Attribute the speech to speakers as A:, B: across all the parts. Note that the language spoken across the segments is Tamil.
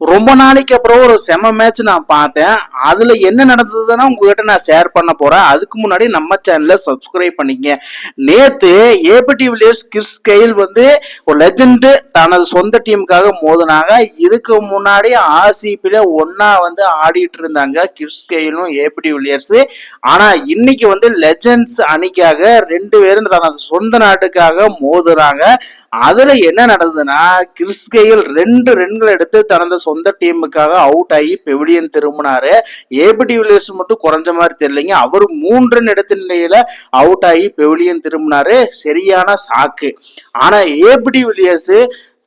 A: ரொம்ப நாளைக்கு அப்புறம் ஒரு செம மேட்ச் நான் பார்த்தேன். அதுல என்ன நடந்ததுன்னா உங்ககிட்ட நான் ஷேர் பண்ண போறேன். அதுக்கு முன்னாடி நம்ம சேனலை சப்ஸ்கிரைப் பண்ணிக்கங்க. நேத்து ஏபிடி வில்லியர்ஸ் கிறிஸ் கெயில் வந்து ஒரு லெஜண்டு தனது சொந்த டீமுக்காக மோதினாங்க. இதுக்கு முன்னாடி ஆர்சிபில ஒன்னா வந்து ஆடிட்டு இருந்தாங்க கிறிஸ் கெயிலும் ஏபிடி வில்லியர்ஸ் ஆனா இன்னைக்கு வந்து லெஜண்ட்ஸ் அணிக்காக ரெண்டு பேரும் தனது சொந்த நாட்டுக்காக மோதுறாங்க. அதுல என்ன நடந்ததுன்னா கிறிஸ் கெயில் ரெண்டு ரன்கள் எடுத்து தனது சொந்த டீமுக்காக அவுட் ஆகி பெவிலியன் திரும்பினாரு. ஏபிடி வில்லியர்ஸ் மட்டும் குறைஞ்ச மாதிரி தெரியலைங்க. அவர் மூன்று ரன் நிலையில அவுட் ஆகி பெவிலியன் திரும்பினாரு. சரியான சாக்கு ஆனா ஏபிடி வில்லியர்ஸ்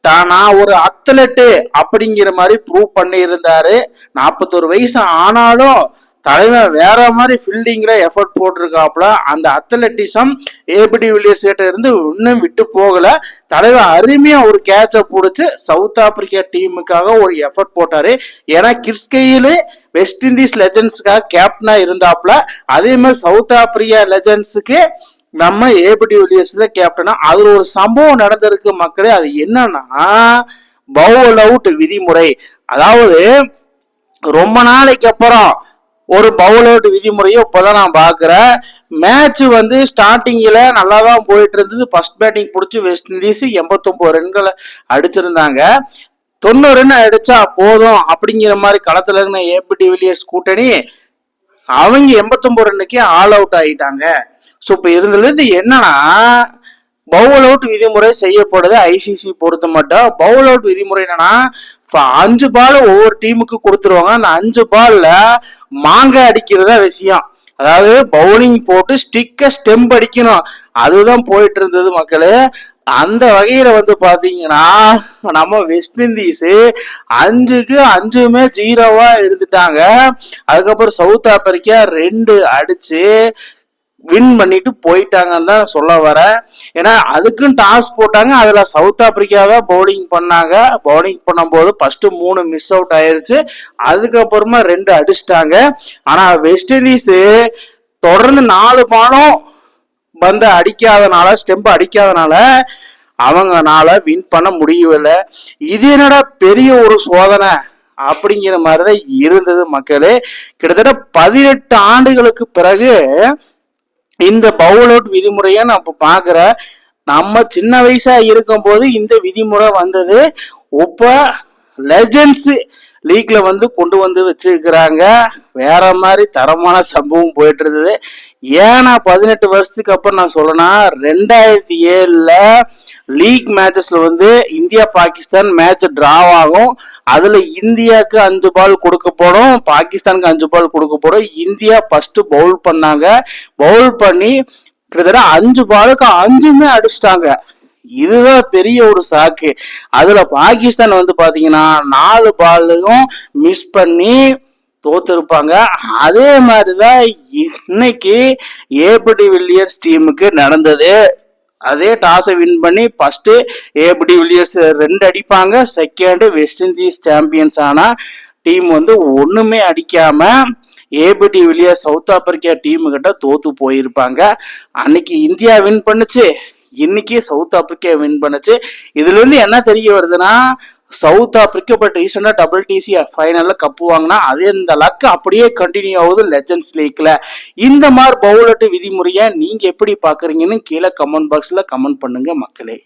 A: தான் நான் ஒரு அத்லெட்டு அப்படிங்கிற மாதிரி ப்ரூவ் பண்ணியிருந்தாரு. நாற்பத்தொரு வயசு ஆனாலும் தலைவன் வேற மாதிரி ஃபீல்டிங்கில் எஃபர்ட் போட்டிருக்காப்புல அந்த அத்லட்டிசம் ஏபிடி வில்லியர்ஸ் கிட்ட இருந்து இன்னும் விட்டு போகல. தலைவன் அருமையா ஒரு கேட்சை பிடிச்சி சவுத் ஆப்பிரிக்கா டீமுக்காக ஒரு எஃபர்ட் போட்டாரு. ஏன்னா கிறிஸ்கையிலே வெஸ்ட் இண்டீஸ் லெஜண்ட்ஸுக்காக கேப்டனா இருந்தாப்புல அதே மாதிரி சவுத் ஆப்பிரிக்கா லெஜண்ட்ஸுக்கு நம்ம ஏபிடி வில்லியர்ஸ் தான் கேப்டனா அதுல ஒரு சம்பவம் நடந்திருக்கு மக்களே அது என்னன்னா பவுல் அவுட் விதிமுறை. அதாவது ரொம்ப நாளைக்கு அப்புறம் ஒரு பவுல் அவுட் விதிமுறையும் இப்போதான் நான் பார்க்குறேன். மேட்ச் வந்து ஸ்டார்டிங்கில் நல்லா தான் போயிட்டு இருந்தது ஃபர்ஸ்ட் பேட்டிங் பிடிச்சி வெஸ்ட் இண்டீஸ் எண்பத்தொம்போது ரன்களை அடிச்சிருந்தாங்க. தொண்ணூறு ரன் அடிச்சா போதும் அப்படிங்கிற மாதிரி களத்தில் இருந்த ஏபிடி வில்லியர்ஸ் கூட்டணி அவங்க எண்பத்தொம்போது ரன்னுக்கே ஆல் அவுட் ஆகிட்டாங்க ஸோ இப்போ இருந்ததுலேருந்து என்னன்னா பவுல் அவுட் விதிமுறை செய்யப்படுது. ஐசிசி பொறுத்த மட்டும். பவுல் அவுட் விதிமுறை என்னன்னா அஞ்சு பால் ஒவ்வொரு டீமுக்கு கொடுத்துருவாங்க. அந்த அஞ்சு பால்ல மாங்காய் அடிக்கிறதா விஷயம். அதாவது பவுலிங் போட்டு ஸ்டிக்க ஸ்டெம்ப் அடிக்கணும். அதுதான் போயிட்டு இருந்தது மக்களே. அந்த வகையில வந்து பாத்தீங்கன்னா நம்ம வெஸ்ட் இண்டீஸ் அஞ்சுக்கு அஞ்சுமே ஜீரோவா எடுத்துட்டாங்க. அதுக்கப்புறம் சவுத் ஆப்பிரிக்கா ரெண்டு அடிச்சு வின் பண்ணிட்டு போயிட்டாங்கன்னு தான் சொல்ல வரேன். ஏன்னா அதுக்கும் டாஸ் போட்டாங்க. அதில் சவுத் ஆப்பிரிக்கா தான் பவுலிங் பண்ணாங்க. பவுலிங் பண்ணும்போது ஃபஸ்ட்டு மூணு மிஸ் அவுட் ஆயிடுச்சு அதுக்கப்புறமா ரெண்டு அடிச்சிட்டாங்க. ஆனால் வெஸ்ட் இண்டீஸு தொடர்ந்து நாலு பானம் வந்து அடிக்காதனால ஸ்டெம்ப் அடிக்காதனால அவங்கனால வின் பண்ண முடியவில்லை. இது என்னடா பெரிய ஒரு சோதனை அப்படிங்கிற மாதிரி தான் இருந்தது மக்களே. கிட்டத்தட்ட பதினெட்டு ஆண்டுகளுக்கு பிறகு இந்த பவுல் அவுட் விதிமுறையை நான் இப்போ பார்க்குறேன் நம்ம சின்ன வயசா இருக்கும்போது இந்த விதிமுறை வந்தது. இப்போ லெஜண்ட்ஸ் லீக்ல வந்து கொண்டு வந்து வச்சிருக்கிறாங்க. வேற மாதிரி தரமான சம்பவம் போயிட்டு இருந்தது ஏன்னா பதினெட்டு வருஷத்துக்கு அப்புறம் நான் சொல்லனா ரெண்டாயிரத்தி ஏழுல லீக் மேட்சஸ்ல வந்து இந்தியா பாகிஸ்தான் மேட்ச் டிராவ் ஆகும். அதுல இந்தியாவுக்கு அஞ்சு பால் கொடுக்கப்படும் பாகிஸ்தானுக்கு அஞ்சு பால் கொடுக்கப்படும். இந்தியா ஃபர்ஸ்ட் பவுல் பண்ணாங்க. பவுல் பண்ணி கிட்டத்தட்ட அஞ்சு பாலுக்கு அஞ்சுமே அடிச்சிட்டாங்க. இதுதான் பெரிய ஒரு சாக்கு. அதுல பாகிஸ்தான் வந்து பாத்தீங்கன்னா நாலு பாலையும் மிஸ் பண்ணி தோத்துருப்பாங்க. அதே மாதிரிதான் இன்னைக்கு ஏபடி வில்லியர்ஸ் டீமுக்கு நடந்தது. அதே டாஸை வின் பண்ணி ஃபர்ஸ்ட் ஏபடி வில்லியர்ஸ் ரெண்டு அடிப்பாங்க. செகண்ட் வெஸ்ட் இண்டீஸ் சாம்பியன்ஸ் ஆனா டீம் வந்து ஒண்ணுமே அடிக்காம ஏபிடி வில்லியர்ஸ் சவுத் ஆப்பிரிக்கா டீமுக்கிட்ட கிட்ட தோத்து போயிருப்பாங்க. அன்னைக்கு இந்தியா வின் பண்ணுச்சு. இன்னைக்கு சவுத் ஆப்பிரிக்கா வின் பண்ணுச்சு. இதுல இருந்து என்ன தெரிய வருதுன்னா சவுத் ஆப்பிரிக்கா பட் ரீசெண்டா டபுள் டிசி ஃபைனலில் கப்பு வாங்கினா அதே இந்த லக் அப்படியே கண்டினியூ ஆகுது லெஜண்ட்ஸ் லீக்ல இந்த மாதிரி பவுலட்டு விதிமுறையை நீங்க எப்படி பாக்குறீங்கன்னு கீழே கமெண்ட் பாக்ஸ்ல கமெண்ட் பண்ணுங்க மக்களே.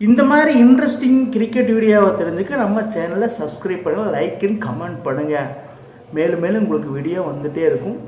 B: இந்த மாதிரி இன்ட்ரெஸ்டிங் கிரிக்கெட் வீடியோவை தெரிஞ்சுக்க நம்ம சேனலை சப்ஸ்கிரைப் பண்ணுங்கள் லைக் அண்ட் கமெண்ட் பண்ணுங்கள் மேலும் மேலும் உங்களுக்கு வீடியோ வந்துகிட்டே இருக்கும்.